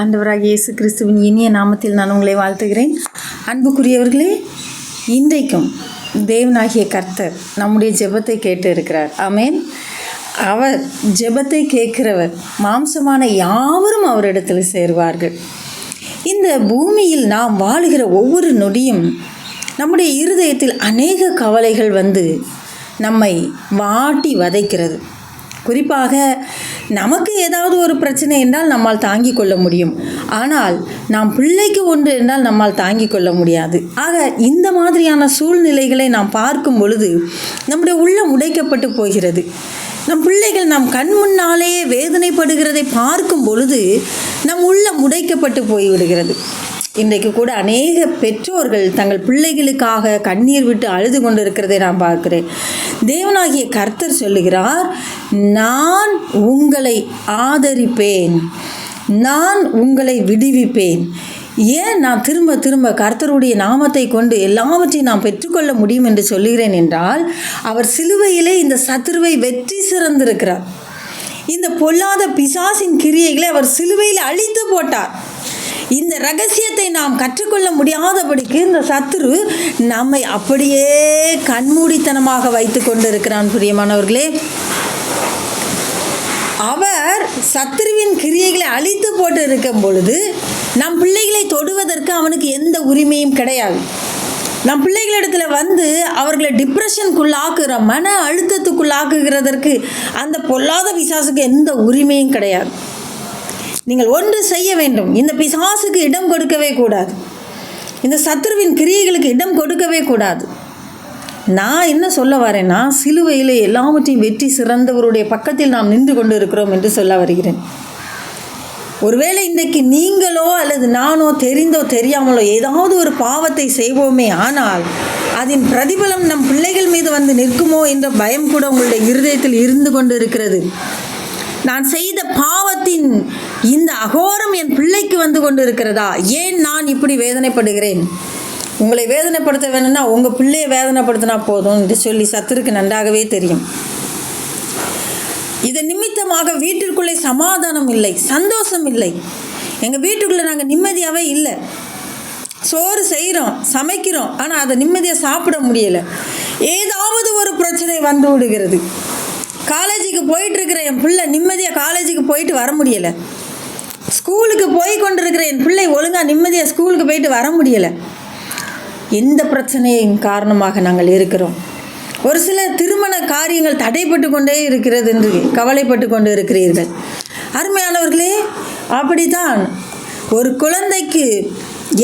ஆண்டவராக இயேசு கிறிஸ்துவின் இனிய நாமத்தில் நான் உங்களை வாழ்த்துகிறேன். அன்புக்குரியவர்களே இன்றைக்கும் தேவனாகிய கர்த்தர் நம்முடைய ஜெபத்தை கேட்டு இருக்கிறார் ஆமென். அவர் ஜெபத்தை கேட்கிறவர் மாம்சமான யாவரும் அவரிடத்தில் சேருவார்கள். இந்த பூமியில் நாம் வாழுகிற ஒவ்வொரு நொடியும் நம்முடைய இருதயத்தில் அநேக கவலைகள் வந்து நம்மை வாட்டி வதைக்கிறது. குறிப்பாக நமக்கு ஏதாவது ஒரு பிரச்சனை என்றால் நம்மால் தாங்கிக் கொள்ள முடியும். ஆனால் நாம் பிள்ளைக்கு ஒன்று என்றால் நம்மால் தாங்கிக் கொள்ள முடியாது. ஆக இந்த மாதிரியான சூழ்நிலைகளை நாம் பார்க்கும் பொழுது நம்முடைய உள்ளம் உடைக்கப்பட்டு போகிறது. நம் பிள்ளைகள் நம் கண் முன்னாலேயே வேதனைப்படுகிறதை பார்க்கும் பொழுது நம் உள்ளம் உடைக்கப்பட்டு போய்விடுகிறது. இன்றைக்கு கூட அநேக பெற்றோர்கள் தங்கள் பிள்ளைகளுக்காக கண்ணீர் விட்டு அழுது கொண்டு இருக்கிறதை நான் பார்க்கிறேன். தேவனாகிய கர்த்தர் சொல்லுகிறார் நான் உங்களை ஆதரிப்பேன். நான் உங்களை விடுவிப்பேன். ஏன் நான் திரும்ப திரும்ப கர்த்தருடைய நாமத்தை கொண்டு எல்லாவற்றையும் நான் பெற்றுக்கொள்ள முடியும் என்று சொல்லுகிறேன் என்றால் அவர் சிலுவையிலே இந்த சத்துருவை வெற்றி சிறந்திருக்கிறார். இந்த பொல்லாத பிசாசின் கிரியைகளை அவர் சிலுவையில் அழித்து போட்டார். இந்த ரகசியத்தை நாம் கற்றுக்கொள்ள முடியாதபடிக்கு இந்த சத்துரு நம்மை அப்படியே கண்மூடித்தனமாக வைத்து கொண்டிருக்கிறான் பிரியமானவர்களே. அவர் சத்துருவின் கிரியைகளை அழித்து போட்டு இருக்கும் பொழுது நம் பிள்ளைகளை தொடுவதற்கு அவனுக்கு எந்த உரிமையும் கிடையாது. நம் பிள்ளைகளிடத்தில் வந்து அவர்களை டிப்ரெஷனுக்குள்ளாக்குற மன அழுத்தத்துக்குள்ளாக்குகிறதற்கு அந்த பொல்லாத விசாசுக்கு எந்த உரிமையும் கிடையாது. நீங்கள் ஒன்று செய்ய வேண்டும். இந்த பிசாசுக்கு இடம் கொடுக்கவே கூடாது. இந்த சத்ருவின் கிரியைகளுக்கு இடம் கொடுக்கவே கூடாது. நான் என்ன சொல்ல வரேன்னா சிலுவையில் எல்லாவற்றையும் வெற்றி சிறந்தவருடைய பக்கத்தில் நாம் நின்று கொண்டு இருக்கிறோம் என்று சொல்ல வருகிறேன். ஒருவேளை இன்றைக்கு நீங்களோ அல்லது நானோ தெரிந்தோ தெரியாமலோ ஏதாவது ஒரு பாவத்தை செய்வோமே ஆனால் அதன் பிரதிபலம் நம் பிள்ளைகள் மீது வந்து நிற்குமோ என்ற பயம் கூட உங்களுடைய இருதயத்தில் இருந்து கொண்டு இருக்கிறது நான் செய்த பாவத்தின் இந்த அகோரம் என் பிள்ளைக்கு வந்து கொண்டு இருக்கிறதா ஏன் நான் இப்படி வேதனைப்படுகிறேன்? உங்களை வேதனைப்படுத்த வேணும்னா உங்கள் பிள்ளையை வேதனைப்படுத்தினா போதும் என்று சொல்லி சத்துருக்கு நன்றாகவே தெரியும். இதன் நிமித்தமாக வீட்டிற்குள்ளே சமாதானம் இல்லை சந்தோஷம் இல்லை. எங்கள் வீட்டுக்குள்ளே நாங்கள் நிம்மதியாகவே இல்லை. சோறு செய்கிறோம் சமைக்கிறோம் ஆனால் அதை நிம்மதியாக சாப்பிட முடியலை. ஏதாவது ஒரு பிரச்சனை வந்து விடுகிறது. காலேஜுக்கு போயிட்டு இருக்கிற என் பிள்ளை நிம்மதியாக காலேஜுக்கு போயிட்டு வர முடியலை. ஸ்கூலுக்கு போய் கொண்டிருக்கிற என் பிள்ளை ஒழுங்காக நிம்மதியாக ஸ்கூலுக்கு போயிட்டு வர முடியலை. எந்த பிரச்சனையின் காரணமாக நாங்கள் இருக்கிறோம்? ஒரு சில திருமண காரியங்கள் தடைப்பட்டு கொண்டே இருக்கிறது என்று கவலைப்பட்டு கொண்டு இருக்கிறீர்கள் அருமையானவர்களே அப்படித்தான் ஒரு குழந்தைக்கு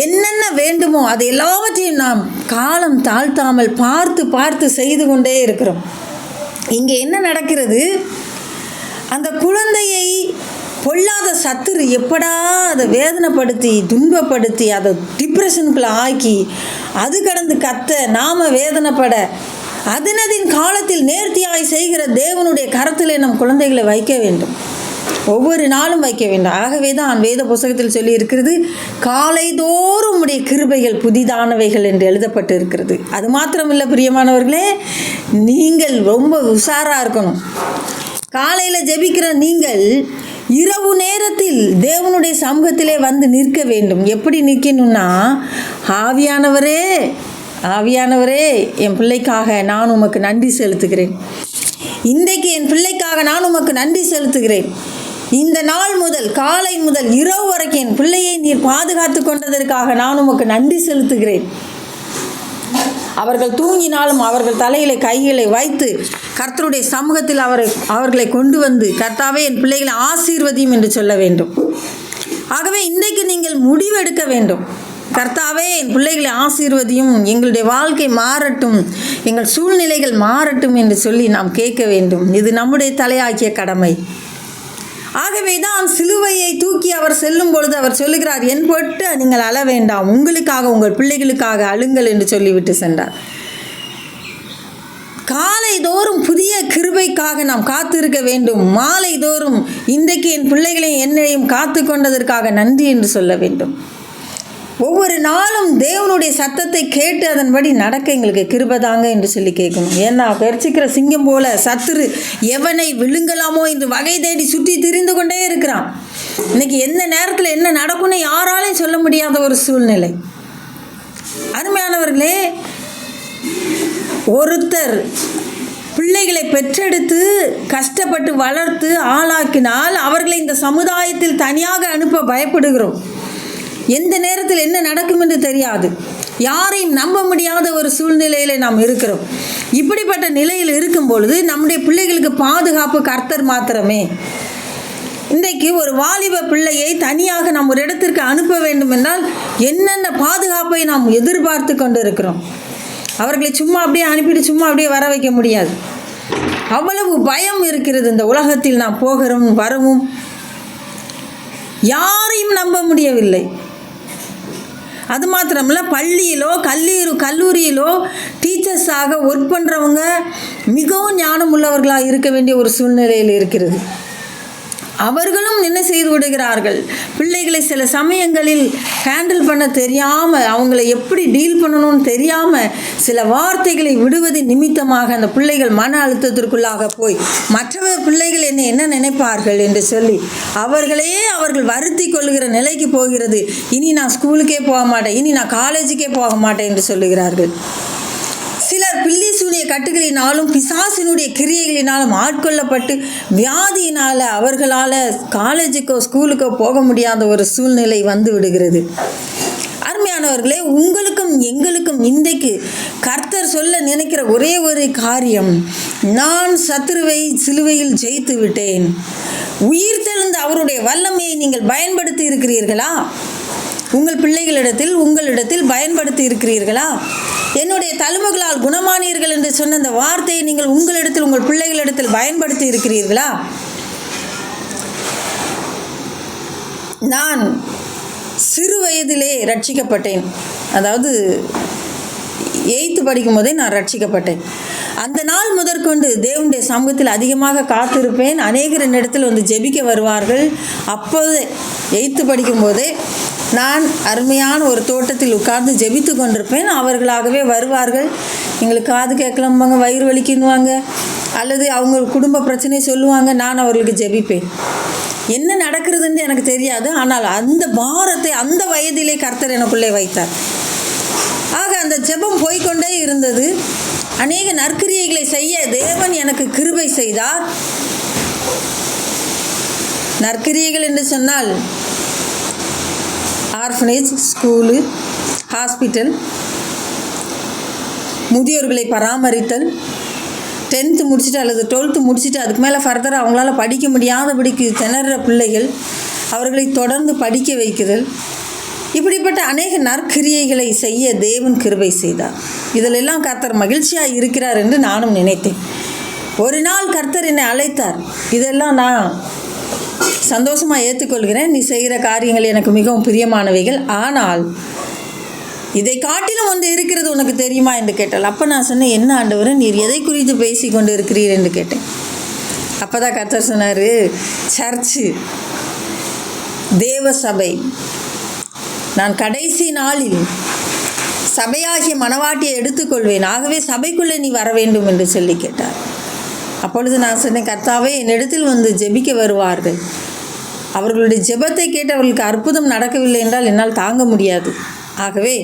என்னென்ன வேண்டுமோ அது எல்லாவற்றையும் நாம் காலம் தாழ்த்தாமல் பார்த்து பார்த்து செய்து கொண்டே இருக்கிறோம். இங்கே என்ன நடக்கிறது? அந்த குழந்தையை பொல்லாத சத்துரு எப்படா அதை வேதனைப்படுத்தி துன்பப்படுத்தி அதை டிப்ரெஷனுக்குள்ளே ஆக்கி அது கடந்து கத்த நாம வேதனைப்பட அதனதின் காலத்தில் நேர்த்தியாய் செய்கிற தேவனுடைய கரத்தில் நம் குழந்தைகளை வைக்க வேண்டும். ஒவ்வொரு நாளும் வைக்க வேண்டும். ஆகவே தான் வேத புஸ்தகத்தில் சொல்லி இருக்கிறது காலைதோறும் உடைய கிருபைகள் புதிதானவைகள் என்று எழுதப்பட்டு இருக்கிறது. அது மாத்திரமில்லை பிரியமானவர்களே நீங்கள் ரொம்ப உஷாராக இருக்கணும். காலையில் ஜெபிக்கிற நீங்கள் இரவு நேரத்தில் தேவனுடைய சமூகத்திலே வந்து நிற்க வேண்டும். எப்படி நிற்கணும்னா ஆவியானவரே ஆவியானவரே என் பிள்ளைக்காக நான் உமக்கு நன்றி செலுத்துகிறேன். இன்றைக்கு என் பிள்ளைக்காக நான் உமக்கு நன்றி செலுத்துகிறேன். இந்த நாள் முதல் காலை முதல் இரவு வரைக்கும் என் பிள்ளையை நீர் பாதுகாத்து கொண்டதற்காக நான் உமக்கு நன்றி செலுத்துகிறேன். அவர்கள் தூங்கினாலும் அவர்கள் தலையில கைகளை வைத்து கர்த்தருடைய சமூகத்தில் அவரை அவர்களை கொண்டு வந்து கர்த்தாவே என் பிள்ளைகளை ஆசீர்வதியும் என்று சொல்ல வேண்டும். ஆகவே இன்றைக்கு நீங்கள் முடிவெடுக்க வேண்டும். கர்த்தாவே என் பிள்ளைகளை ஆசீர்வதியும் எங்களுடைய வாழ்க்கை மாறட்டும் எங்கள் சூழ்நிலைகள் மாறட்டும் என்று சொல்லி நாம் கேட்க வேண்டும். இது நம்முடைய தலையாக்கிய கடமை. ஆகவே தான் சிலுவையை தூக்கி அவர் செல்லும் பொழுது அவர் சொல்லுகிறார் என் பொட்டு நீங்கள் அழ வேண்டாம். உங்களுக்காக உங்கள் பிள்ளைகளுக்காக அழுங்கள் என்று சொல்லிவிட்டு சென்றார். காலை தோறும் புதிய கிருபைக்காக நாம் காத்திருக்க வேண்டும். மாலை தோறும் இன்றைக்கு என் பிள்ளைகளையும் என்னையும் காத்து கொண்டதற்காக நன்றி என்று சொல்ல வேண்டும். ஒவ்வொரு நாளும் தேவனுடைய சத்தத்தை கேட்டு அதன்படி நடக்க எங்களுக்கு கிருபதாங்க என்று சொல்லி கேட்கணும். ஏன்னா கர்ச்சிக்கிற சிங்கம் போல சத்துரு எவனை விழுங்கலாமோ என்று வகை தேடி சுற்றி திரிந்து கொண்டே இருக்கிறான். இன்னைக்கு எந்த நேரத்தில் என்ன நடக்கும்னு யாராலையும் சொல்ல முடியாத ஒரு சூழ்நிலை. அருமையானவர்களே ஒருத்தர் பிள்ளைகளை பெற்றெடுத்து கஷ்டப்பட்டு வளர்த்து ஆளாக்கினால் அவர்களை இந்த சமுதாயத்தில் தனியாக அனுப்ப பயப்படுகிறோம். எந்த நேரத்தில் என்ன நடக்கும் என்று தெரியாது. யாரையும் நம்ப முடியாத ஒரு சூழ்நிலையில் நாம் இருக்கிறோம். இப்படிப்பட்ட நிலையில் இருக்கும் பொழுது நம்முடைய பிள்ளைகளுக்கு பாதுகாப்பு கர்த்தர் மாத்திரமே. இன்றைக்கு ஒரு வாலிப பிள்ளையை தனியாக நாம் ஒரு இடத்திற்கு அனுப்ப வேண்டும் என்றால் என்னென்ன பாதுகாப்பை நாம் எதிர்பார்த்து கொண்டு இருக்கிறோம் அவர்களை சும்மா அப்படியே அனுப்பிட்டு சும்மா அப்படியே வர வைக்க முடியாது. அவ்வளவு பயம் இருக்கிறது இந்த உலகத்தில் நாம் போகிறோம் வரவும். யாரையும் நம்ப முடியவில்லை. அது மாத்திரமில்ல பள்ளியிலோ கல்லூரி கல்லூரியிலோ டீச்சர்ஸாக ஒர்க் பண்ணுறவங்க மிகவும் ஞானம் உள்ளவர்களாக இருக்க வேண்டிய ஒரு சூழ்நிலையில் இருக்கிறது. அவர்களும் என்ன செய்து விடுகிறார்கள். பிள்ளைகளை சில சமயங்களில் ஹேண்டில் பண்ண தெரியாமல் அவங்கள எப்படி டீல் பண்ணணும்னு தெரியாமல் சில வார்த்தைகளை விடுவது நிமித்தமாக அந்த பிள்ளைகள் மன அழுத்தத்திற்குள்ளாக போய் மற்றவர் பிள்ளைகள் என்ன என்ன நினைப்பார்கள் என்று சொல்லி அவர்களையே அவர்கள் வருத்தி கொள்கிற நிலைக்கு போகிறது. இனி நான் ஸ்கூலுக்கே போக மாட்டேன் இனி நான் காலேஜுக்கே போக மாட்டேன் என்று சொல்லுகிறார்கள். சிலர் பில்லிசுடைய கட்டுகளினாலும் பிசாசினுடைய கிரியைகளினாலும் ஆட்கொள்ளப்பட்டு வியாதியினால் அவர்களால் காலேஜுக்கோ ஸ்கூலுக்கோ போக முடியாத ஒரு சூழ்நிலை வந்து விடுகிறது. அருமையானவர்களே உங்களுக்கும் எங்களுக்கும் இன்றைக்கு கர்த்தர் சொல்ல நினைக்கிற ஒரே ஒரு காரியம் நான் சத்துருவை சிலுவையில் ஜெயித்து விட்டேன் உயிர் தெழுந்த அவருடைய வல்லமையை நீங்கள் பயன்படுத்தி இருக்கிறீர்களா? உங்கள் பிள்ளைகளிடத்தில் உங்களிடத்தில் பயன்படுத்தி இருக்கிறீர்களா? என்னுடைய தழும்புகளால் குணமானீர்கள் என்று சொன்ன அந்த வார்த்தையை நீங்கள் உங்களிடத்தில் உங்கள் பிள்ளைகளிடத்தில் பயன்படுத்தி இருக்கிறீர்களா? நான் சிறு வயதிலே ரட்சிக்கப்பட்டேன். அதாவது எயித்து படிக்கும் போதே நான் ரட்சிக்கப்பட்டேன். அந்த நாள் முதற்கொண்டு தேவனுடைய சமூகத்தில் அதிகமாக காத்திருப்பேன். அநேகர் என்னிடத்தில் வந்து ஜெபிக்க வருவார்கள். அப்போதே எயித்து படிக்கும்போதே நான் அருமையான ஒரு தோட்டத்தில் உட்கார்ந்து ஜெபித்து கொண்டிருப்பேன். அவர்களாகவே வருவார்கள். எங்களுக்கு காது கேட்கலம்பாங்க வயிறு வலிக்குன்னுவாங்க அல்லது அவங்க குடும்ப பிரச்சனையை சொல்லுவாங்க நான் அவர்களுக்கு ஜெபிப்பேன். என்ன நடக்கிறதுன்னு எனக்கு தெரியாது. ஆனால் அந்த பாரத்தை அந்த வயதிலே கர்த்தர் எனக்குள்ளே வைத்தார். ஆக அந்த ஜெபம் போய்கொண்டே இருந்தது. அநேக நற்கிரியைகளை செய்ய தேவன் எனக்கு கிருபை செய்தார். நற்கிரியைகள் என்று சொன்னால் ஆர்ஃபனேஜ் ஸ்கூலு ஹாஸ்பிட்டல் முதியோர்களை பராமரித்தல் டென்த்து முடிச்சுட்டு அல்லது டுவெல்த்து முடிச்சுட்டு அதுக்கு மேலே ஃபர்தராக அவங்களால படிக்க முடியாதபடிக்கு திணற பிள்ளைகள் அவர்களை தொடர்ந்து படிக்க வைக்குதல். இப்படிப்பட்ட அநேக நற்கிரியைகளை செய்ய தேவன் கிருபை செய்தார். இதிலெல்லாம் கர்த்தர் மகிழ்ச்சியாக இருக்கிறார் என்று நானும் நினைத்தேன். ஒரு நாள் கர்த்தர் என்னை அழைத்தார். இதெல்லாம் நான் சந்தோஷமாக ஏற்றுக்கொள்கிறேன் நீ செய்கிற காரியங்கள் எனக்கு மிகவும் பிரியமானவைகள். ஆனால் இதை காட்டிலும் ஒன்று இருக்கிறது உனக்கு தெரியுமா என்று கேட்டால் அப்போ நான் சொன்னேன் என்ன ஆண்டவர் நீர் எதை குறித்து பேசி கொண்டு இருக்கிறீர் என்று கேட்டேன். அப்போ தான் கர்த்தர் சொன்னார் சர்ச்சு தேவ சபை நான் கடைசி நாளில் சபையாகிய மனவாட்டியை எடுத்துக்கொள்வேன். ஆகவே சபைக்குள்ளே நீ வர வேண்டும் என்று சொல்லி கேட்டார். அப்பொழுது நான் சொன்னேன் கர்த்தாவே என்னிடத்தில் வந்து ஜெபிக்க வருவார்கள். அவர்களுடைய ஜெபத்தை கேட்டு அவர்களுக்கு அற்புதம் நடக்கவில்லை என்றால் என்னால் தாங்க முடியாது. ஆகவே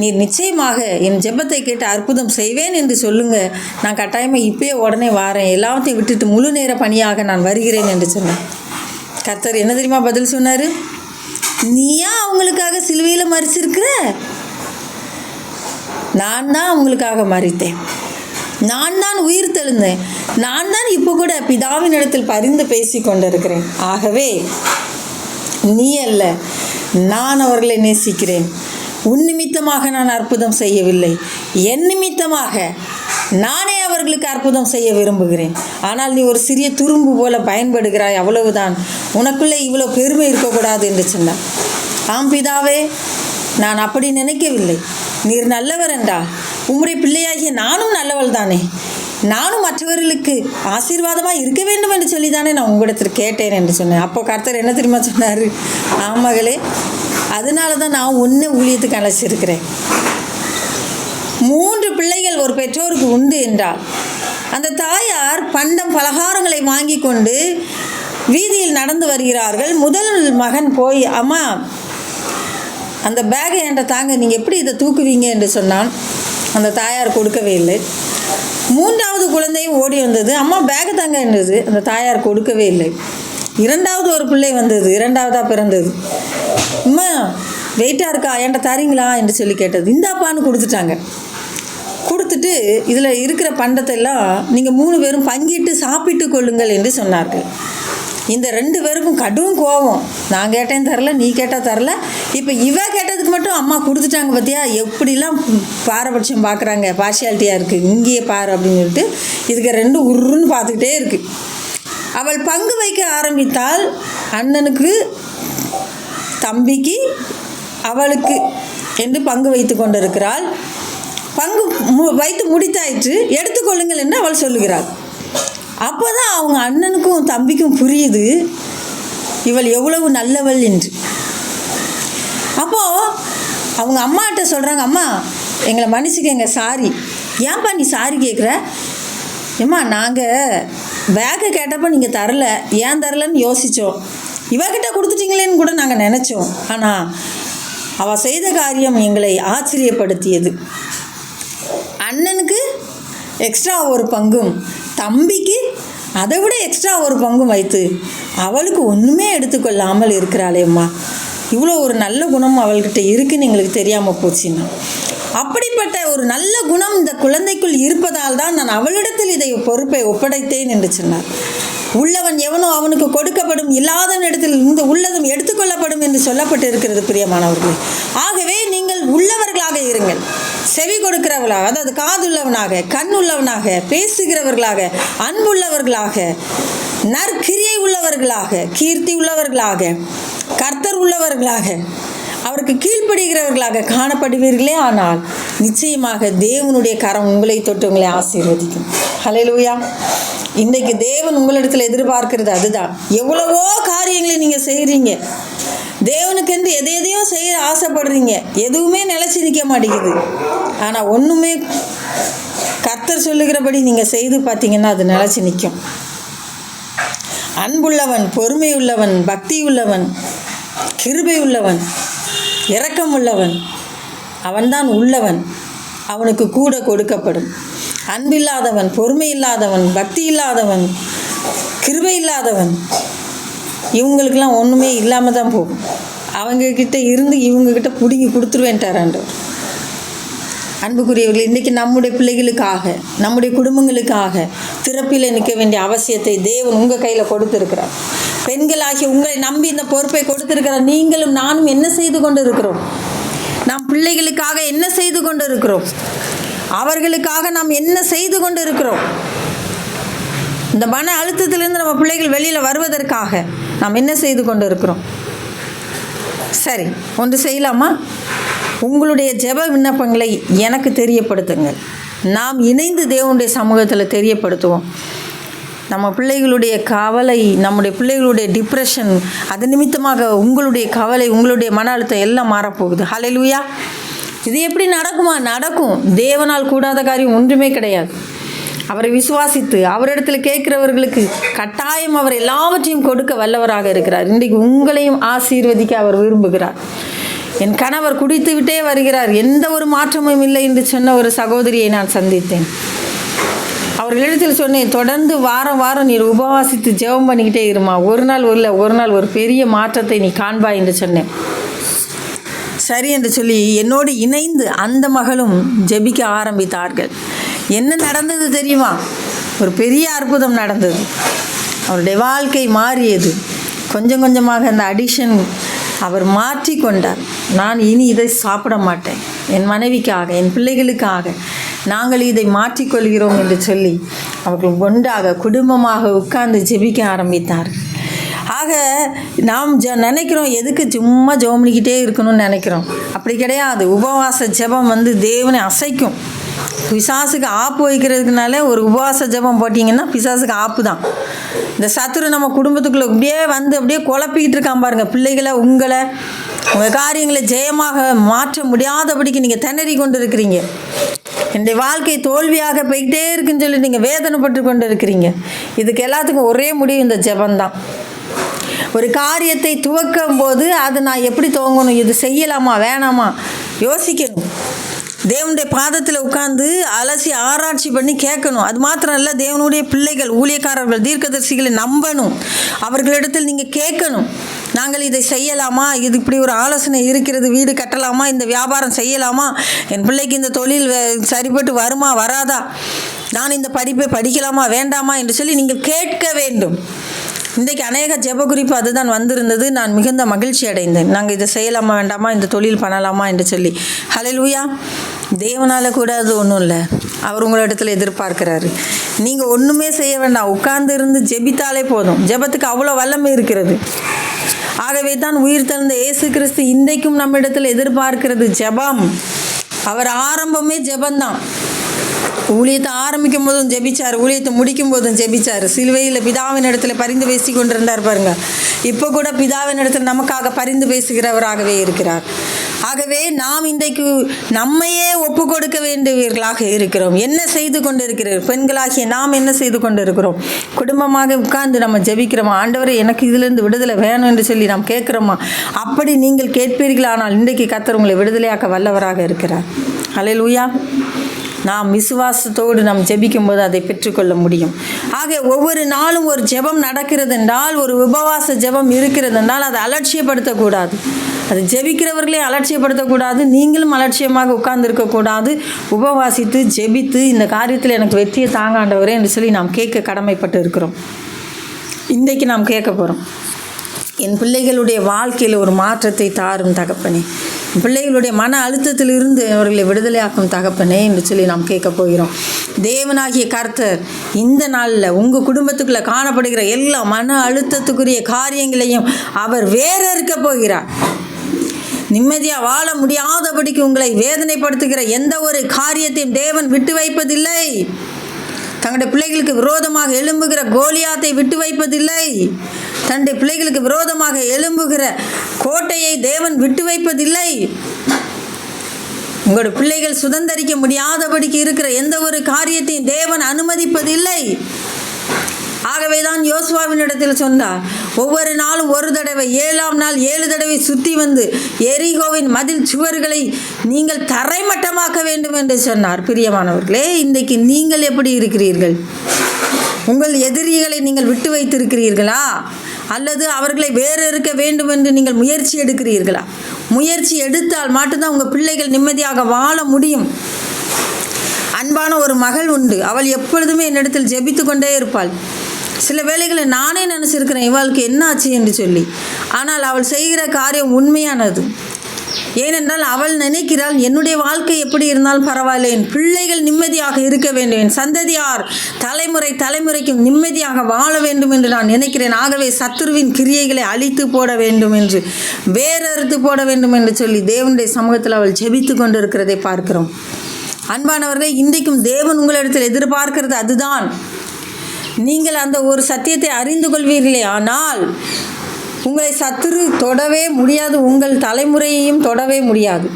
நீர் நிச்சயமாக என் ஜெபத்தை கேட்டு அற்புதம் செய்வேன் என்று சொல்லுங்கள் நான் கட்டாயமாக இப்பயே உடனே வாரேன். எல்லாத்தையும் விட்டுட்டு முழு நேர பணியாக நான் வருகிறேன் என்று சொன்னேன் கர்த்தர் என்ன தெரியுமா பதில் சொன்னார்? நீயா அவங்களுக்காக சிலுவையில் மறிச்சிருக்கிற நான் தான் அவங்களுக்காக மறித்தேன் நான் தான் உயிர் தெழுந்தேன். நான் தான் இப்போ கூட பிதாவின் இடத்தில் பரிந்து பேசி கொண்டிருக்கிறேன். ஆகவே நீ அல்ல நான் அவர்களை நேசிக்கிறேன். உன் நிமித்தமாக நான் அற்புதம் செய்யவில்லை. என் நிமித்தமாக நானே அவர்களுக்கு அற்புதம் செய்ய விரும்புகிறேன். ஆனால் நீ ஒரு சிறிய துரும்பு போல பயன்படுகிறாய். அவ்வளவுதான். உனக்குள்ளே இவ்வளோ பெருமை இருக்கக்கூடாது என்று சொன்னார். ஆம் பிதாவே நான் அப்படி நினைக்கவில்லை. நீர் நல்லவர் என்றால் உம்முடைய பிள்ளையாகிய நானும் நல்லவள் தானே. நானும் மற்றவர்களுக்கு ஆசீர்வாதமாக இருக்க வேண்டும் என்று சொல்லி தானே நான் உங்களிடத்தில் கேட்டேன் என்று சொன்னேன். அப்போ கர்த்தர் என்ன தெரியுமா சொன்னார்? ஆமகளே அதனால தான் நான் ஒன்று ஊழியத்துக்கு அழைச்சிருக்கிறேன். மூன்று பிள்ளைகள் ஒரு பெற்றோருக்கு உண்டு என்றால் அந்த தாயார் பண்டம் பலகாரங்களை வாங்கி கொண்டு வீதியில் நடந்து வருகிறார்கள். முதல் மகன் போய் அம்மா அந்த பேகை என்கிட்ட தாங்க நீங்கள் எப்படி இதை தூக்குவீங்க? என்று சொன்னான். அந்த தாயார் கொடுக்கவே இல்லை. மூன்றாவது குழந்தையும் ஓடி வந்தது. அம்மா பேக்கு தாங்க என்றது அந்த தாயார் கொடுக்கவே இல்லை. இரண்டாவது ஒரு பிள்ளை வந்தது. இரண்டாவதாக பிறந்தது. அம்மா வெயிட்டாக இருக்கா? என்கிட்ட தரீங்களா? என்று சொல்லி கேட்டது. இந்தாப்பான்னு கொடுத்துட்டாங்க. கொடுத்துட்டு இதில் இருக்கிற பண்டத்தை எல்லாம் நீங்கள் மூணு பேரும் பங்கிட்டு சாப்பிட்டு கொள்ளுங்கள் என்று சொன்னார்கள். இந்த ரெண்டு பேருக்கும் கடும் கோபம் நான் கேட்டேன் தரல நீ கேட்டால் தரல. இப்போ இவ கேட்டதுக்கு மட்டும் அம்மா கொடுத்துட்டாங்க பார்த்தியா எப்படிலாம் பாரபட்சம் பார்க்குறாங்க பார்ஷியாலிட்டியாக இருக்குது இங்கேயே பாரு அப்படின்னு சொல்லிட்டு இதுக்கு ரெண்டு உருன்னு பார்த்துக்கிட்டே இருக்குது அவள் பங்கு வைக்க ஆரம்பித்தால் அண்ணனுக்கு தம்பிக்கு அவளுக்கு என்று பங்கு வைத்து கொண்டிருக்கிறாள். பங்கு மு- வைத்து முடித்தாயிற்று. எடுத்துக்கொள்ளுங்கள் என்று அவள் சொல்லுகிறாள். அப்போ தான் அவங்க அண்ணனுக்கும் தம்பிக்கும் புரியுது. இவள் எவ்வளவு நல்லவள் என்று. அப்போது அவங்க அம்மாட்ட சொல்கிறாங்க அம்மா எங்களை மன்னிச்சுக்கங்க சாரி ஏன்பா நீ சாரி கேட்குற ஏம்மா நாங்கள் பேக்கை கேட்டப்போ நீங்கள் தரல. ஏன் தரலன்னு யோசித்தோம் இவகிட்ட கொடுத்துட்டீங்களேன்னு கூட நாங்கள் நினச்சோம். ஆனால் அவள் செய்த காரியம் எங்களை ஆச்சரியப்படுத்தியது. அண்ணனுக்கு எக்ஸ்ட்ரா ஒரு பங்கும். தம்பிக்கு அதை விட எக்ஸ்ட்ரா ஒரு பங்கும் வைத்து அவளுக்கு ஒன்றுமே எடுத்துக்கொள்ளாமல் இருக்கிறாளேம்மா இவ்வளோ ஒரு நல்ல குணம் அவள்கிட்ட இருக்குன்னு எங்களுக்கு தெரியாமல் போச்சுன்னா. அப்படிப்பட்ட ஒரு நல்ல குணம் இந்த குழந்தைக்குள் இருப்பதால் தான் நான் அவளிடத்தில் இதை பொறுப்பை ஒப்படைத்தேன் என்று சொன்னார். உள்ளவன் எவனோ அவனுக்கு கொடுக்கப்படும் இல்லாதவன் இடத்தில் இந்த உள்ளதும் எடுத்துக்கொள்ளப்படும் என்று சொல்லப்பட்டு இருக்கிறது பிரியமானவர்களே. ஆகவே நீங்கள் உள்ளவர்களாக இருங்கள். செவி கொடுக்கிறவர்களாக அதாவது காதுள்ளவனாக கண் உள்ளவனாக பேசுகிறவர்களாக அன்புள்ளவர்களாக நற்கிரியை உள்ளவர்களாக கீர்த்தி உள்ளவர்களாக கர்த்தர் உள்ளவர்களாக அவருக்கு கீழ்ப்படுகிறவர்களாக காணப்படுவீர்களே ஆனால் நிச்சயமாக தேவனுடைய கரம் உங்களை தொட்டு உங்களை ஆசீர்வதிக்கும். ஹalleluya இன்றைக்கு தேவன் உங்களிடத்தில் எதிர்பார்க்கிறது அதுதான். எவ்வளவோ காரியங்களை நீங்கள் செய்கிறீங்க தேவனுக்கென்று எதை எதையோ செய்ய ஆசைப்படுறீங்க. எதுவுமே நிலச்சி நிற்க மாட்டேங்குது. ஆனால் ஒன்றுமே கர்த்தர் சொல்லுகிறபடி நீங்கள் செய்து பார்த்தீங்கன்னா அது நிலச்சி நிற்கும். அன்புள்ளவன் பொறுமை உள்ளவன் பக்தி உள்ளவன் கிருபை உள்ளவன் இரக்கம் உள்ளவன் அவன்தான் உள்ளவன். அவனுக்கு கூட கொடுக்கப்படும். அன்பில்லாதவன் பொறுமை இல்லாதவன் பக்தி இல்லாதவன் கிருபை இல்லாதவன் இவங்களுக்கெல்லாம் ஒன்றுமே இல்லாமல் தான் போகும். அவங்கக்கிட்ட இருந்து இவங்கக்கிட்ட பிடுங்கி கொடுத்துருவேன்ட்டார் ஆண்டவர். அன்புக்குரியவர்கள் இன்றைக்கி நம்முடைய பிள்ளைகளுக்காக நம்முடைய குடும்பங்களுக்காக திறப்பில் நிற்க வேண்டிய அவசியத்தை தேவன் உங்கள் கையில் கொடுத்துருக்கிறார். பெண்களாகிய உங்களை நம்பி இந்த பொறுப்பை கொடுத்துருக்கிறார் நீங்களும் நானும் என்ன செய்து கொண்டு இருக்கிறோம் நம் பிள்ளைகளுக்காக என்ன செய்து கொண்டு இருக்கிறோம் அவர்களுக்காக நாம் என்ன செய்து கொண்டு இருக்கிறோம் இந்த மன அழுத்தத்திலிருந்து நம்ம பிள்ளைகள் வெளியில் வருவதற்காக நாம் என்ன செய்து கொண்டு இருக்கிறோம் சரி ஒன்று செய்யலாமா? உங்களுடைய ஜெப விண்ணப்பங்களை எனக்கு தெரியப்படுத்துங்கள் நாம் இணைந்து தேவனுடைய சமூகத்தில் தெரியப்படுத்துவோம். நம்ம பிள்ளைகளுடைய கவலை நம்முடைய பிள்ளைகளுடைய டிப்ரெஷன் அது நிமித்தமாக உங்களுடைய கவலை உங்களுடைய மன அழுத்தம் எல்லாம் மாறப்போகுது. ஹலெலுயா இது எப்படி நடக்குமா? நடக்கும். தேவனால் கூடாத காரியம் ஒன்றுமே கிடையாது. அவரை விசுவாசித்து அவரிடத்தில் கேட்கிறவர்களுக்கு கட்டாயம் அவர் எல்லாவற்றையும் கொடுக்க வல்லவராக இருக்கிறார். இன்றைக்கு உங்களையும் ஆசீர்வதிக்க அவர் விரும்புகிறார். என் கணவர் குடித்துவிட்டே வருகிறார். எந்த ஒரு மாற்றமும் இல்லை என்று சொன்ன ஒரு சகோதரியை நான் சந்தித்தேன். அவர்களிடத்தில் சொன்னேன் தொடர்ந்து வாரம் வாரம் நீர் உபவாசித்து ஜெபம் பண்ணிக்கிட்டே இருமா. ஒரு நாள் இல்லை ஒரு நாள் ஒரு பெரிய மாற்றத்தை நீ காண்பா என்று சொன்னேன். சரி என்று சொல்லி என்னோடு இணைந்து அந்த மகளும் ஜெபிக்க ஆரம்பித்தார்கள். என்ன நடந்தது தெரியுமா? ஒரு பெரிய அற்புதம் நடந்தது. அவருடைய வாழ்க்கை மாறியது. கொஞ்சம் கொஞ்சமாக அந்த அடிஷன் அவர் மாற்றி கொண்டார் நான் இனி இதை சாப்பிட மாட்டேன். என் மனைவிக்காக என் பிள்ளைகளுக்காக நாங்கள் இதை மாற்றிக்கொள்கிறோம் என்று சொல்லி அவர்கள் ஒன்றாக குடும்பமாக உட்கார்ந்து ஜெபிக்க ஆரம்பித்தார். ஆக நாம் ஜ நினைக்கிறோம் எதுக்கு சும்மா ஜெபம் பண்ணிக்கிட்டே இருக்கணும்னு நினைக்கிறோம். அப்படி கிடையாது. உபவாச ஜெபம் வந்து தேவனை அசைக்கும். பிசாசுக்கு ஆப்பு வைக்கிறதுக்குனால ஒரு உபவாச ஜெபம் போட்டிங்கன்னா பிசாசுக்கு ஆப்பு தான் இந்த சத்துரு நம்ம குடும்பத்துக்குள்ளே அப்படியே வந்து அப்படியே குழப்பிக்கிட்டு இருக்கான் பாருங்கள் பிள்ளைகளை உங்களை உங்கள் காரியங்களை ஜெயமாக மாற்ற முடியாதபடிக்கு நீங்கள் திணறி கொண்டு இருக்கிறீங்க என்னுடைய வாழ்க்கை தோல்வியாக போய்கிட்டே இருக்குன்னு சொல்லி நீங்கள் வேதனைப்பட்டு கொண்டு இருக்கிறீங்க இதுக்கு எல்லாத்துக்கும் ஒரே முடிவு இந்த ஜபந்தான் ஒரு காரியத்தை துவக்கும் போது அது நான் எப்படி துவங்கணும்? இது செய்யலாமா? வேணாமா? யோசிக்கணும். தேவனுடைய பாதத்தில் உட்கார்ந்து அலசி ஆராய்ச்சி பண்ணி கேட்கணும். அது மாத்திரம் இல்லை தேவனுடைய பிள்ளைகள் ஊழியக்காரர்கள் தீர்க்கதரிசிகளை நம்பணும். அவர்களிடத்தில் நீங்கள் கேட்கணும். நாங்கள் இதை செய்யலாமா? இது இப்படி ஒரு ஆலோசனை இருக்கிறது. வீடு கட்டலாமா? இந்த வியாபாரம் செய்யலாமா? என் பிள்ளைக்கு இந்த தொழில் சரிபட்டு சரிப்பட்டு வருமா வராதா? நான் இந்த படிப்பை படிக்கலாமா வேண்டாமா என்று சொல்லி நீங்கள் கேட்க வேண்டும். இன்றைக்கு அநேக ஜெப குறிப்பு அதுதான் வந்திருந்தது. நான் மிகுந்த மகிழ்ச்சி அடைந்தேன். நாங்கள் இதை செய்யலாமா வேண்டாமா? இந்த தொழில் பண்ணலாமா? என்று சொல்லி. ஹalleluya தேவனால் கூட அது ஒன்றும் இல்லை. அவர் உங்களிடத்துல எதிர்பார்க்கிறாரு. நீங்கள் ஒன்றுமே செய்ய வேண்டாம். உட்கார்ந்து இருந்து ஜெபித்தாலே போதும். ஜெபத்துக்கு அவ்வளோ வல்லமை இருக்கிறது. ஆகவே தான் உயிர் தந்த இயேசு கிறிஸ்து இன்றைக்கும் நம்மிடத்தில் எதிர்பார்க்கிறது ஜெபம். அவர் ஆரம்பமே ஜெபந்தான். ஊழியத்தை ஆரம்பிக்கும் போதும் ஜெபிச்சார் ஊழியத்தை முடிக்கும் போதும் ஜெபிச்சார். சிலுவையில் பிதாவின் இடத்துல பரிந்து பேசி கொண்டிருந்தார் பாருங்க. இப்போ கூட பிதாவின் இடத்துல நமக்காக பரிந்து பேசுகிறவராகவே இருக்கிறார். ஆகவே நாம் இன்றைக்கு நம்மையே ஒப்பு கொடுக்க வேண்டியவர்களாக இருக்கிறோம். என்ன செய்து கொண்டு இருக்கிறோம் பெண்களாகிய நாம் என்ன செய்து கொண்டு இருக்கிறோம் குடும்பமாக உட்கார்ந்து நம்ம ஜெபிக்கிறோமா? ஆண்டவர் எனக்கு இதிலிருந்து விடுதலை வேணும் என்று சொல்லி நாம் கேட்குறோமா? அப்படி நீங்கள் கேட்பீர்களானால் இன்றைக்கு கத்தர் உங்களை விடுதலையாக்க வல்லவராக இருக்கிறார். ஹalleluya நாம் விசுவாசத்தோடு நாம் ஜெபிக்கும்போது அதை பெற்றுக்கொள்ள முடியும். ஆக ஒவ்வொரு நாளும் ஒரு ஜெபம் நடக்கிறது என்றால் ஒரு உபவாச ஜெபம் இருக்கிறது என்றால் அதை அலட்சியப்படுத்தக்கூடாது. அது ஜெபிக்கிறவர்களே அலட்சியப்படுத்தக்கூடாது நீங்களும் அலட்சியமாக உட்கார்ந்துருக்கக்கூடாது. உபவாசித்து ஜெபித்து இந்த காரியத்தில் எனக்கு வெற்றியை தாங்காண்டவரே என்று சொல்லி நாம் கேட்க கடமைப்பட்டு இருக்கிறோம் இன்றைக்கு நாம் கேட்க போகிறோம் என் பிள்ளைகளுடைய வாழ்க்கையில் ஒரு மாற்றத்தை தாரும் தகப்பனே. என் பிள்ளைகளுடைய மன அழுத்தத்திலிருந்து அவர்களை விடுதலையாக்கும் தகப்பனே என்று சொல்லி நாம் கேட்க போகிறோம். தேவனாகிய கர்த்தர் இந்த நாளில் உங்கள் குடும்பத்துக்குள்ளே காணப்படுகிற எல்லா மன அழுத்தத்துக்குரிய காரியங்களையும் அவர் வேற இருக்க போகிறார். நிம்மதியாக வாழ முடியாதபடிக்கு உங்களை வேதனைப்படுத்துகிற எந்த ஒரு காரியத்தையும் தேவன் விட்டு வைப்பதில்லை. தங்களுடைய பிள்ளைகளுக்கு விரோதமாக எழும்புகிற கோலியாத்தை விட்டு வைப்பதில்லை. தன்னுடைய பிள்ளைகளுக்கு விரோதமாக எழும்புகிற கோட்டையை தேவன் விட்டு வைப்பதில்லை. உங்களோட பிள்ளைகள் சுதந்தரிக்க முடியாதபடிக்கு இருக்கிற எந்த ஒரு காரியத்தையும் தேவன் அனுமதிப்பதில்லை. ஆகவே தான் யோசுவாவின் இடத்தில் சொன்னார் ஒவ்வொரு நாளும் ஒரு தடவை ஏழாம் நாள் ஏழு தடவை சுற்றி வந்து எரிகோவின் மதில் சுவர்களை நீங்கள் தரைமட்டமாக்க வேண்டும் என்று சொன்னார். பிரியமானவர்களே இன்றைக்கு நீங்கள் எப்படி இருக்கிறீர்கள்? உங்கள் எதிரிகளை நீங்கள் விட்டு வைத்திருக்கிறீர்களா? அல்லது அவர்களை வேறு இருக்க வேண்டும் என்று நீங்கள் முயற்சி எடுக்கிறீர்களா? முயற்சி எடுத்தால் மட்டும்தான் உங்கள் பிள்ளைகள் நிம்மதியாக வாழ முடியும். அன்பான ஒரு மகள் உண்டு. அவள் எப்பொழுதுமே என்னிடத்தில் ஜெபித்து கொண்டே இருப்பாள். சில வேலைகளை நானே நினச்சிருக்கிறேன் இவளுக்கு என்ன ஆச்சு என்று சொல்லி. ஆனால் அவள் செய்கிற காரியம் உண்மையானது. ஏனென்றால் அவள் நினைக்கிறாள் என்னுடைய வாழ்க்கை எப்படி இருந்தாலும் பரவாயில்லை என் பிள்ளைகள் நிம்மதியாக இருக்க வேண்டும் என் சந்ததியார் தலைமுறை தலைமுறைக்கும் நிம்மதியாக வாழ வேண்டும் என்று நான் நினைக்கிறேன். ஆகவே சத்துருவின் கிரியைகளை அழித்து போட வேண்டும் என்று வேறறுத்து போட வேண்டும் என்று சொல்லி தேவனுடைய சமூகத்தில் அவள் ஜெபித்து கொண்டிருக்கிறதை பார்க்கிறோம். அன்பானவர்களே இன்றைக்கும் தேவன் உங்களிடத்தில் எதிர்பார்க்கிறது அதுதான். நீங்கள் அந்த ஒரு சத்தியத்தை அறிந்து கொள்வீர்களே ஆனால் உங்களை சத்துரு தொடவே முடியாது உங்கள் தலைமுறையையும் தொடவே முடியாது.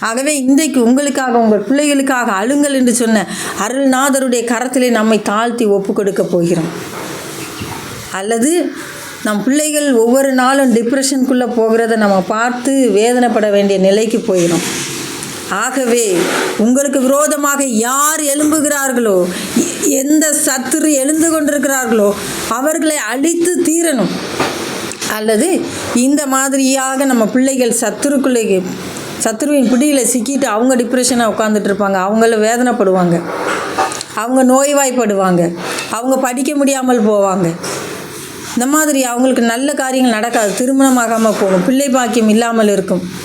ஆகவே இன்றைக்கு உங்களுக்காக உங்கள் பிள்ளைகளுக்காக அழுங்கள் என்று சொன்ன அருள்நாதருடைய கரத்திலே நம்மை தாழ்த்தி ஒப்பு கொடுக்க போகிறோம். அல்லது நம் பிள்ளைகள் ஒவ்வொரு நாளும் டிப்ரெஷனுக்குள்ளே போகிறத நம்ம பார்த்து வேதனைப்பட வேண்டிய நிலைக்கு போயிடும் ஆகவே உங்களுக்கு விரோதமாக யார் எழும்புகிறார்களோ எந்த சத்துரு எழுந்து கொண்டிருக்கிறார்களோ அவர்களை அழித்து தீரணும். அல்லது இந்த மாதிரியாக நம்ம பிள்ளைகள் சத்துருக்குள்ளே சத்துருவின் பிடியில் சிக்கிட்டு அவங்க டிப்ரெஷனாக உட்காந்துட்டு இருப்பாங்க. அவங்கள வேதனைப்படுவாங்க. அவங்க நோய்வாய்ப்படுவாங்க. அவங்க படிக்க முடியாமல் போவாங்க. இந்த மாதிரி அவங்களுக்கு நல்ல காரியங்கள் நடக்காது. திருமணமாகாமல் போகும் பிள்ளை பாக்கியம் இல்லாமல் இருக்கும்.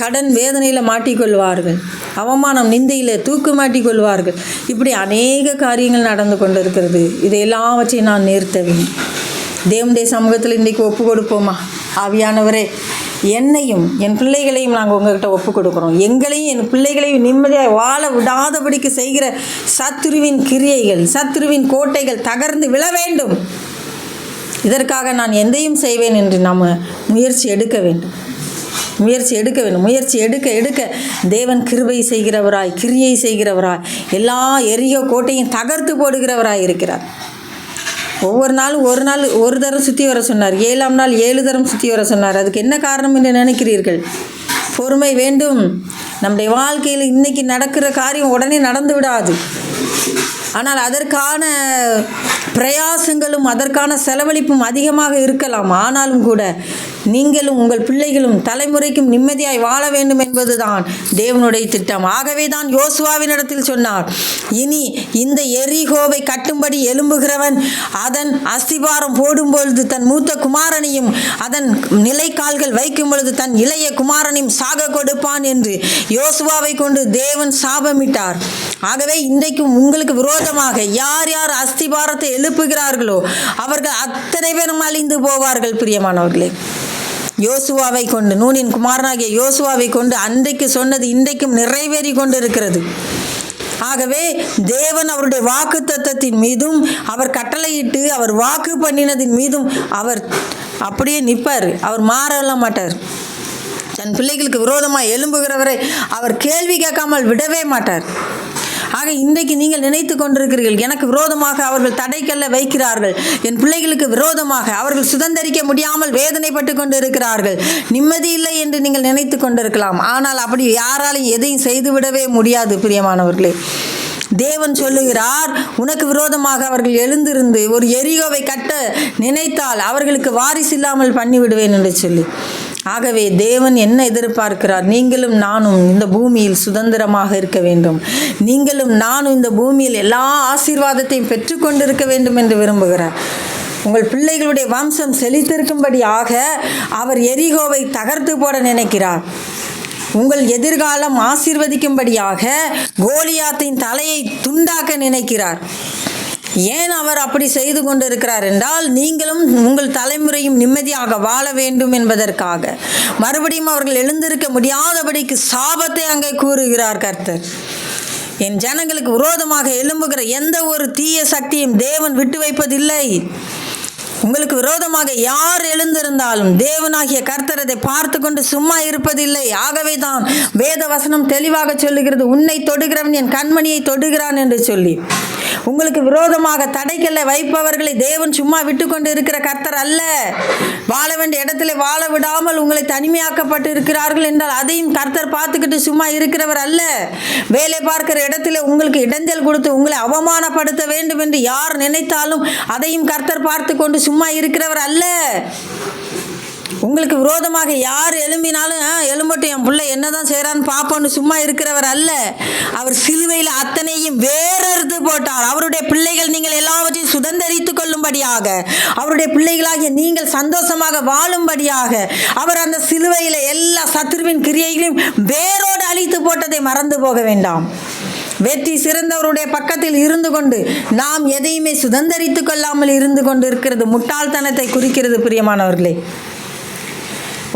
கடன் வேதனையில் மாட்டிக்கொள்வார்கள். அவமானம் நிந்தையில் தூக்கு மாட்டிக்கொள்வார்கள். இப்படி அநேக காரியங்கள் நடந்து கொண்டு இருக்கிறது இதை எல்லாவற்றையும் நான் நிறுத்த வேண்டும். தேவனுடைய சமூகத்தில் இன்றைக்கு ஒப்பு கொடுப்போமா ஆவியானவரே என்னையும் என் பிள்ளைகளையும் நாங்கள் உங்ககிட்ட ஒப்பு கொடுக்குறோம் எங்களையும் என் பிள்ளைகளையும் நிம்மதியாக வாழ விடாதபடிக்கு செய்கிற சத்துருவின் கிரியைகள் சத்துருவின் கோட்டைகள் தகர்ந்து விழ வேண்டும். இதற்காக நான் எந்தையும் செய்வேன் என்று நாம் முயற்சி எடுக்க வேண்டும். முயற்சி எடுக்க வேண்டும். முயற்சி எடுக்க எடுக்க. தேவன் கிருபை செய்கிறவராய் கிரியை செய்கிறவராய் எல்லா எரிய கோட்டையும் தகர்த்து போடுகிறவராய் இருக்கிறார். ஒவ்வொரு நாளும் ஒரு நாள் ஒரு தரம் சுற்றி வர சொன்னார். ஏழாம் நாள் ஏழு தரம் சுற்றி வர சொன்னார். அதுக்கு என்ன காரணம் என்று நினைக்கிறீர்கள்? பொறுமை வேண்டும். நம்முடைய வாழ்க்கையில் இன்னைக்கு நடக்கிற காரியம் உடனே நடந்து விடாது. ஆனால் அதற்கான பிரயாசங்களும் அதற்கான செலவழிப்பும் அதிகமாக இருக்கலாம். ஆனாலும் கூட நீங்களும் உங்கள் பிள்ளைகளும் தலைமுறைக்கும் நிம்மதியாய் வாழ வேண்டும் என்பதுதான் தேவனுடைய திட்டம். ஆகவே தான் யோசுவாவினிடத்தில் சொன்னார் இனி இந்த எரிகோவை கட்டும்படி எழும்புகிறவன் அதன் அஸ்திபாரம் போடும்பொழுது தன் மூத்த குமாரனையும் அதன் நிலைக்கால்கள் வைக்கும் பொழுது தன் இளைய குமாரனையும் சாக கொடுப்பான் என்று யோசுவாவை கொண்டு தேவன் சாபமிட்டார். ஆகவே இன்றைக்கும் உங்களுக்கு விரோதமாக யார் யார் அஸ்திபாரத்தை எழுப்புகிறார்களோ அவர்கள் அத்தனை பேரும் அழிந்து போவார்கள் பிரியமானவர்களே. யோசுவாவை கொண்டு நூனின் குமாரனாகிய யோசுவாவை கொண்டு அன்றைக்கு சொன்னது இன்றைக்கும் நிறைவேறி கொண்டு இருக்கிறது ஆகவே தேவன் அவருடைய வாக்கு தத்தத்தின் மீதும் அவர் கட்டளையிட்டு அவர் வாக்கு பண்ணினதின் மீதும் அவர் அப்படியே நிற்பார். அவர் மாறலாம் மாட்டார். தன் பிள்ளைகளுக்கு விரோதமாக எழும்புகிறவரை அவர் கேள்வி கேட்காமல் விடவே மாட்டார். ஆக இன்றைக்கு நீங்கள் நினைத்து கொண்டிருக்கிறீர்கள் எனக்கு விரோதமாக அவர்கள் தடைக்கல்ல வைக்கிறார்கள். என் பிள்ளைகளுக்கு விரோதமாக அவர்கள் சுதந்தரிக்க முடியாமல் வேதனைப்பட்டு கொண்டு இருக்கிறார்கள் நிம்மதி இல்லை என்று நீங்கள் நினைத்து கொண்டிருக்கலாம். ஆனால் அப்படி யாராலும் எதையும் செய்துவிடவே முடியாது பிரியமானவர்களே. தேவன் சொல்லுகிறார் உனக்கு விரோதமாக அவர்கள் எழுந்திருந்து ஒரு எரியோவை கட்ட நினைத்தால் அவர்களுக்கு வாரிசு இல்லாமல் பண்ணிவிடுவேன் என்று சொல்லி. ஆகவே தேவன் என்ன எதிர்பார்க்கிறார்? நீங்களும் நானும் இந்த பூமியில் சுதந்திரமாக இருக்க வேண்டும். நீங்களும் நானும் இந்த பூமியில் எல்லா ஆசீர்வாதத்தையும் பெற்றுக்கொண்டிருக்க வேண்டும் என்று விரும்புகிறார். உங்கள் பிள்ளைகளுடைய வம்சம் செழித்திருக்கும்படியாக அவர் எரிகோவை தகர்த்து போட நினைக்கிறார். உங்கள் எதிர்காலம் ஆசீர்வதிக்கும்படியாக கோலியாத்தின் தலையை துண்டாக்க நினைக்கிறார். ஏன் அவர் அப்படி செய்து கொண்டிருக்கிறார் என்றால் நீங்களும் உங்கள் தலைமுறையும் நிம்மதியாக வாழ வேண்டும் என்பதற்காக. மறுபடியும் அவர்கள் எழுந்திருக்க முடியாதபடிக்கு சாபத்தை அங்கே கூறுகிறார் கர்த்தர். என் ஜனங்களுக்கு விரோதமாக எழும்புகிற எந்த ஒரு தீய சக்தியும் தேவன் விட்டு வைப்பதில்லை. உங்களுக்கு விரோதமாக யார் எழுந்திருந்தாலும் தேவனாகிய கர்த்தர் அதை பார்த்து கொண்டு சும்மா இருப்பதில்லை. ஆகவே தான் வேத வசனம் தெளிவாக சொல்லுகிறது உன்னை தொடுகிறவன் என் கண்மணியை தொடுகிறான் என்று சொல்லி. உங்களுக்கு விரோதமாக தடைக்கல்ல வைப்பவர்களை தேவன் சும்மா விட்டு கொண்டு இருக்கிற கர்த்தர் அல்ல. வாழ வேண்டிய இடத்துல வாழ விடாமல் உங்களை தனிமையாக்கப்பட்டு இருக்கிறார்கள் என்றால் அதையும் கர்த்தர் பார்த்துக்கிட்டு சும்மா இருக்கிறவர் அல்ல. வேலை பார்க்கிற இடத்துல உங்களுக்கு இடைஞ்சல் கொடுத்து உங்களை அவமானப்படுத்த வேண்டும் என்று யார் நினைத்தாலும் அதையும் கர்த்தர் பார்த்து கொண்டு சும்மா சும்மா இருக்கிறவர் அல்ல. உங்களுக்கு விரோதமாக யார் எழும்பினாலும் "ஆ, எழும்பட்டும் என் பிள்ளை என்னதான் செய்கிறான்னு பார்ப்போன்னு சும்மா இருக்கிறவர் அல்ல. அவர் சிலுவையில் அத்தனையும் வேறறுத்து போட்டார். அவருடைய பிள்ளைகள் நீங்கள் எல்லாவற்றையும் சுதந்திரித்து கொள்ளும்படியாக அவருடைய பிள்ளைகளாகிய நீங்கள் சந்தோஷமாக வாழும்படியாக அவர் அந்த சிலுவையில் எல்லா சத்ருவின் கிரியைகளையும் வேரோடு அழித்து போட்டதை மறந்து போக வேண்டாம். வெற்றி சிறந்தவருடைய பக்கத்தில் இருந்து கொண்டு நாம் எதையுமே சுதந்தரித்துக் கொள்ளாமல் இருந்து கொண்டு இருக்கிறது முட்டாள்தனத்தை குறிக்கிறது பிரியமானவர்களே.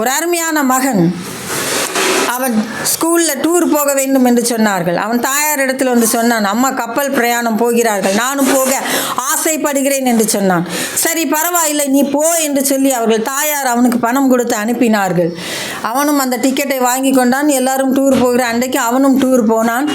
ஒரு அருமையான மகன் அவன் ஸ்கூலில் டூர் போக வேண்டும் என்று சொன்னார்கள். அவன் தாயார் இடத்துல வந்து சொன்னான் அம்மா கப்பல் பிரயாணம் போகிறார்கள் நானும் போக ஆசைப்படுகிறேன் என்று சொன்னான். சரி பரவாயில்லை நீ போ என்று சொல்லி அவர்கள் தாயார் அவனுக்கு பணம் கொடுத்து அனுப்பினார்கள். அவனும் அந்த டிக்கெட்டை வாங்கி கொண்டான். எல்லாரும் டூர் போகிற அன்றைக்கு அவனும் டூர் போனான்.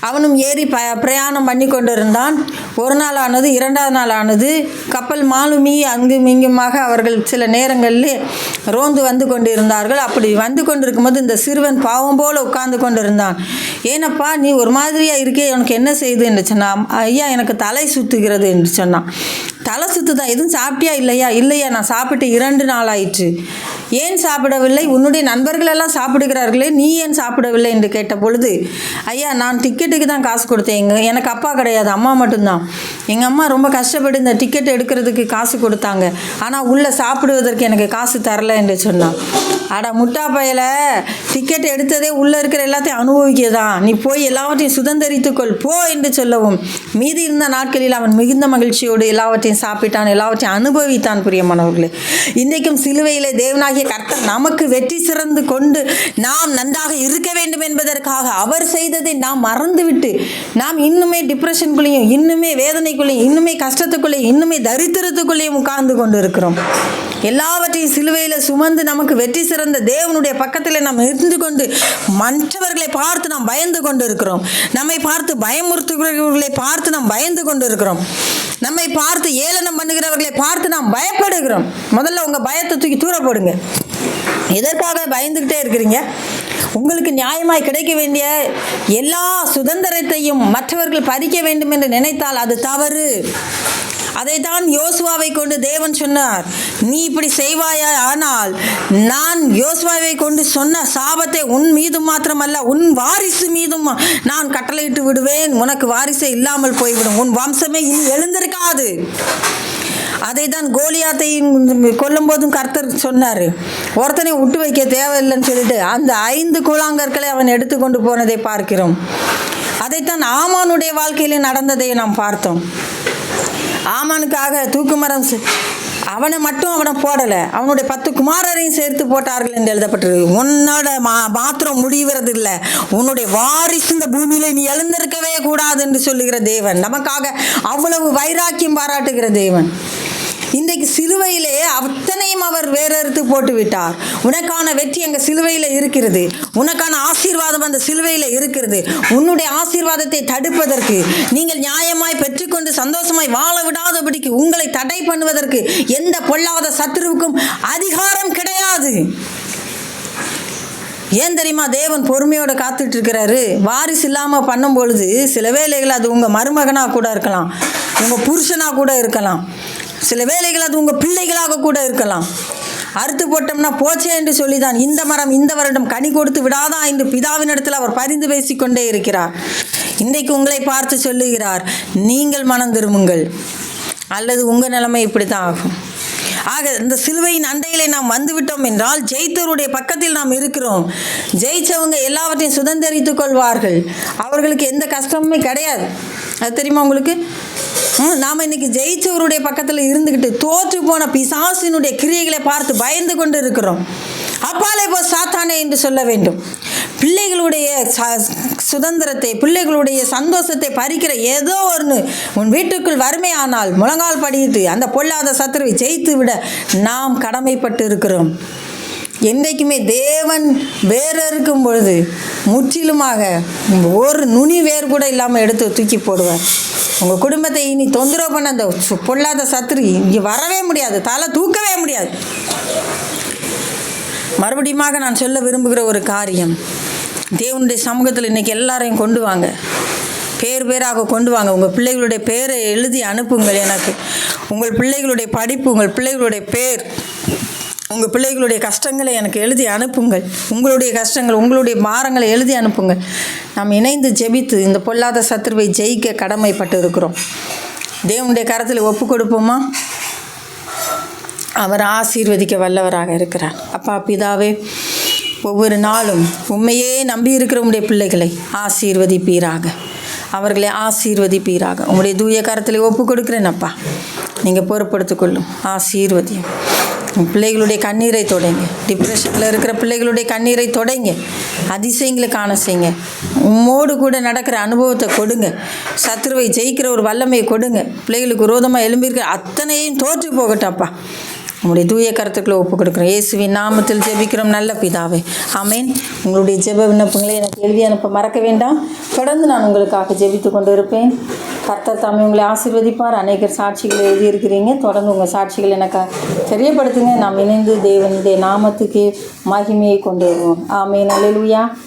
அவனும் ஏறி ப பிரயாணம் பண்ணி கொண்டிருந்தான். ஒரு நாள் ஆனது இரண்டாவது நாள் ஆனது கப்பல் மாலுமி அங்கும் இங்குமாக அவர்கள் சில நேரங்களில் ரோந்து வந்து கொண்டிருந்தார்கள். அப்படி வந்து கொண்டிருக்கும்போது இந்த சிறுவன் பாவம் போல் உட்கார்ந்து கொண்டிருந்தான். ஏனப்பா நீ ஒரு மாதிரியாக இருக்கே உனக்கு என்ன செய்து? என்று சொன்னான். ஐயா எனக்கு தலை சுத்துகிறது என்று சொன்னான். தலை சுத்துதா? எதுவும் சாப்பிட்டியா இல்லையா? இல்லையா நான் சாப்பிட்டு இரண்டு நாள் ஆயிற்று. ஏன் சாப்பிடவில்லை? உன்னுடைய நண்பர்களெல்லாம் சாப்பிடுகிறார்களே நீ ஏன் சாப்பிடவில்லை? என்று கேட்ட பொழுது ஐயா நான் டிக்கெட்டுக்கு தான் காசு கொடுத்தேன். எனக்கு அப்பா கிடையாது அம்மா மட்டும்தான். எங்கள் அம்மா ரொம்ப கஷ்டப்பட்டு இந்த டிக்கெட் எடுக்கிறதுக்கு காசு கொடுத்தாங்க. ஆனால் உள்ளே சாப்பிடுவதற்கு எனக்கு காசு தரல என்று சொன்னான். அட முட்டா பயல. டிக்கெட் எடுத்ததே உள்ளே இருக்கிற எல்லாத்தையும் அனுபவிக்கதான். நீ போய் எல்லாவற்றையும் சுதந்தரித்துக்கொள் போ என்று சொல்லவும். மீதி இருந்த நாட்களில் அவன் மிகுந்த மகிழ்ச்சியோடு எல்லாவற்றையும் சாப்பிட்டான் எல்லாவற்றையும் அனுபவித்தான் பிரியமானவர்களே. இன்றைக்கும் சிலுவையிலே தேவனாகிய கர்த்தர் நமக்கு வெற்றி சிறந்து கொண்டு நாம் நன்றாக இருக்க வேண்டும் என்பதற்காக அவர் செய்ததை நாம் மறந்து மறந்துவிட்டு நாம் இன்னுமே டிப்ரெஷனுக்குள்ளேயும் இன்னுமே வேதனைக்குள்ளேயும் இன்னுமே கஷ்டத்துக்குள்ளேயும் இன்னுமே தரித்திரத்துக்குள்ளேயும் உட்கார்ந்து கொண்டு இருக்கிறோம் எல்லாவற்றையும் சிலுவையில் சுமந்து நமக்கு வெற்றி சிறந்த தேவனுடைய பக்கத்தில் நாம் இருந்து கொண்டு மற்றவர்களை பார்த்து நாம் பயந்து கொண்டு இருக்கிறோம் நம்மை பார்த்து பயமுறுத்துகிறவர்களை பார்த்து நாம் பயந்து கொண்டு இருக்கிறோம் நம்மை பார்த்து ஏளனம் பண்ணுகிறவர்களை பார்த்து நாம் பயப்படுகிறோம். முதல்ல உங்கள் பயத்தை தூக்கி தூர போடுங்க எதற்காக பயந்துக்கிட்டே இருக்கிறீங்க? உங்களுக்கு நியாயமாய் கிடைக்க வேண்டிய எல்லா சுதந்திரத்தையும் மற்றவர்கள் பறிக்க வேண்டும் என்று நினைத்தால் அது தவறு. அதைத்தான் யோசுவாவை கொண்டு தேவன் சொன்னார். நீ இப்படி செய்வாயா? ஆனால் நான் யோசுவாவை கொண்டு சொன்ன சாபத்தை உன் மீது மாத்திரமல்ல உன் வாரிசு மீதும் நான் கட்டளையிட்டு விடுவேன். உனக்கு வாரிசே இல்லாமல் போய்விடும். உன் வம்சமே இனி எழுந்திருக்காது. அதை தான் கோலியாத்தையும் கொல்லும் போதும் கர்த்தர் சொன்னார் ஒருத்தனை விட்டு வைக்க தேவையில்லைன்னு சொல்லிட்டு அந்த ஐந்து கூழாங்கற்களை அவன் எடுத்துக்கொண்டு போனதை பார்க்கிறோம். அதைத்தான் ஆமானுடைய வாழ்க்கையிலே நடந்ததை நாம் பார்த்தோம். ஆமானுக்காக தூக்குமரம் செ- அவனை மட்டும் அவனை போடலை அவனுடைய பத்து குமாரரையும் சேர்த்து போட்டார்கள் என்று எழுதப்பட்டிருக்கு. உன்னோட மா மாத்திரம் முடிகிறது இல்லை உன்னுடைய வாரிசு இந்த பூமியில் நீ எழுந்திருக்கவே கூடாது என்று சொல்லுகிற தேவன். நமக்காக அவ்வளவு வைராக்கியம் பாராட்டுகிற தேவன். இன்றைக்கு சிலுவையிலே அத்தனையும் அவர் வேறறுத்து போட்டு விட்டார் உனக்கான வெற்றி எங்கள் சிலுவையில் இருக்கிறது. உனக்கான ஆசீர்வாதம் அந்த சிலுவையில் இருக்கிறது. உன்னுடைய ஆசீர்வாதத்தை தடுப்பதற்கு நீங்கள் நியாயமாய் பெற்றுக்கொண்டு சந்தோஷமாய் வாழ விடாதபடிக்கு உங்களை தடை பண்ணுவதற்கு எந்த பொல்லாத சத்துருவுக்கும் அதிகாரம் கிடையாது. ஏன் தெரியுமா? தேவன் பொறுமையோட காத்துட்டு இருக்கிறாரு வாரிசு இல்லாமல் பண்ணும் பொழுது சில வேளைகள் அது உங்கள் மருமகனாக கூட இருக்கலாம். உங்கள் புருஷனாக கூட இருக்கலாம். சில வேலைகள் அது உங்கள் பிள்ளைகளாக கூட இருக்கலாம். அறுத்து போட்டோம்னா போச்சே என்று சொல்லிதான் இந்த மரம் இந்த வருடம் கனி கொடுத்து விடாதா என்று பிதாவினிடத்தில் அவர் பரிந்து பேசிக்கொண்டே இருக்கிறார். இன்றைக்கு உங்களை பார்த்து சொல்லுகிறார் நீங்கள் மனம் திரும்புங்கள். அல்லது உங்கள் நிலைமை இப்படி தான் ஆகும். ஆக இந்த சிலுவையின் அண்டையிலே நாம் வந்துவிட்டோம் என்றால் ஜெயித்தவருடைய பக்கத்தில் நாம் இருக்கிறோம். ஜெயிச்சவங்க எல்லாவற்றையும் சுதந்திரித்து கொள்வார்கள். அவர்களுக்கு எந்த கஷ்டமுமே கிடையாது. அது தெரியுமா உங்களுக்கு? ம், இன்னைக்கு ஜெயிச்சவருடைய பக்கத்தில் இருந்துக்கிட்டு தோற்று போன பிசாசினுடைய கிரியைகளை பார்த்து பயந்து கொண்டு இருக்கிறோம். அப்பாலே போ சாத்தானே என்று சொல்ல வேண்டும். பிள்ளைகளுடைய சுதந்திரத்தை பிள்ளைகளுடைய சந்தோஷத்தை பறிக்கிற ஏதோ ஒன்று உன் வீட்டுக்குள் வறுமையானால் முழங்கால் படியிட்டு அந்த பொல்லாத சத்துருவை ஜெயித்து விட நாம் கடமைப்பட்டு இருக்கிறோம் என்றைக்குமே தேவன் வேறு இருக்கும் பொழுது முற்றிலுமாக ஒரு நுனி வேர் கூட இல்லாமல் எடுத்து தூக்கி போடுவார். உங்கள் குடும்பத்தை இனி தொந்தரவு பண்ண அந்த பொல்லாத சத்துரு இங்கே வரவே முடியாது. தலை தூக்கவே முடியாது. மறுபடியுமாக நான் சொல்ல விரும்புகிற ஒரு காரியம். தேவனுடைய சமூகத்தில் இன்றைக்கி எல்லாரையும் கொண்டு வாங்க. பேர் பேராக கொண்டு வாங்க. உங்கள் பிள்ளைகளுடைய பேரை எழுதி அனுப்புங்கள் எனக்கு. உங்கள் பிள்ளைகளுடைய படிப்பு உங்கள் பிள்ளைகளுடைய பேர் உங்கள் பிள்ளைகளுடைய கஷ்டங்களை எனக்கு எழுதி அனுப்புங்கள். உங்களுடைய கஷ்டங்கள் உங்களுடைய பாரங்களை எழுதி அனுப்புங்கள். நாம் இணைந்து ஜெபித்து இந்த பொல்லாத சத்துருவை ஜெயிக்க கடமைப்பட்டு இருக்கிறோம் தேவனுடைய கரத்தில் ஒப்பு கொடுப்போமா? அவர் ஆசீர்வதிக்க வல்லவராக இருக்கிறார். அப்பா பிதாவே ஒவ்வொரு நாளும் உண்மையே நம்பி இருக்கிற உங்களுடைய பிள்ளைகளை ஆசீர்வதிப்பீராக. அவர்களை ஆசீர்வதிப்பீராக. உங்களுடைய தூய கரத்தில் ஒப்பு கொடுக்குறேனப்பா நீங்கள் பொறுப்படுத்திக்கொள்ளும் ஆசீர்வதியும். பிள்ளைகளுடைய கண்ணீரை தொடைங்க. டிப்ரெஷனில் இருக்கிற பிள்ளைகளுடைய கண்ணீரை தொடைங்க. அதிசயங்களை காண செய்யுங்க. உம்மோடு கூட நடக்கிற அனுபவத்தை கொடுங்க. சத்ருவை ஜெயிக்கிற ஒரு வல்லமையை கொடுங்க. பிள்ளைகளுக்கு விரோதமாக எழும்பியிருக்கிற அத்தனையும் தோற்று போகட்டப்பா உங்களுடைய தூய கருத்துக்களை ஒப்பு கொடுக்குறோம். இயேசுவின் நாமத்தில் ஜெபிக்கிறோம் நல்ல பிதாவே. ஆமேன். உங்களுடைய ஜெப விண்ணப்பங்களை எனக்கு எழுதி அனுப்ப மறக்க வேண்டாம். தொடர்ந்து நான் உங்களுக்காக ஜெபித்து கொண்டு இருப்பேன் கர்த்தர் தாமே உங்களை ஆசீர்வதிப்பார். அநேகர் சாட்சிகளை எழுதியிருக்கிறீங்க. தொடர்ந்து உங்கள் சாட்சிகள் எனக்கு தெரியப்படுத்துங்க. நாம் இணைந்து தேவனுடைய நாமத்துக்கு மகிமையை கொண்டு வருவோம். ஆமேன். அல்லேலூயா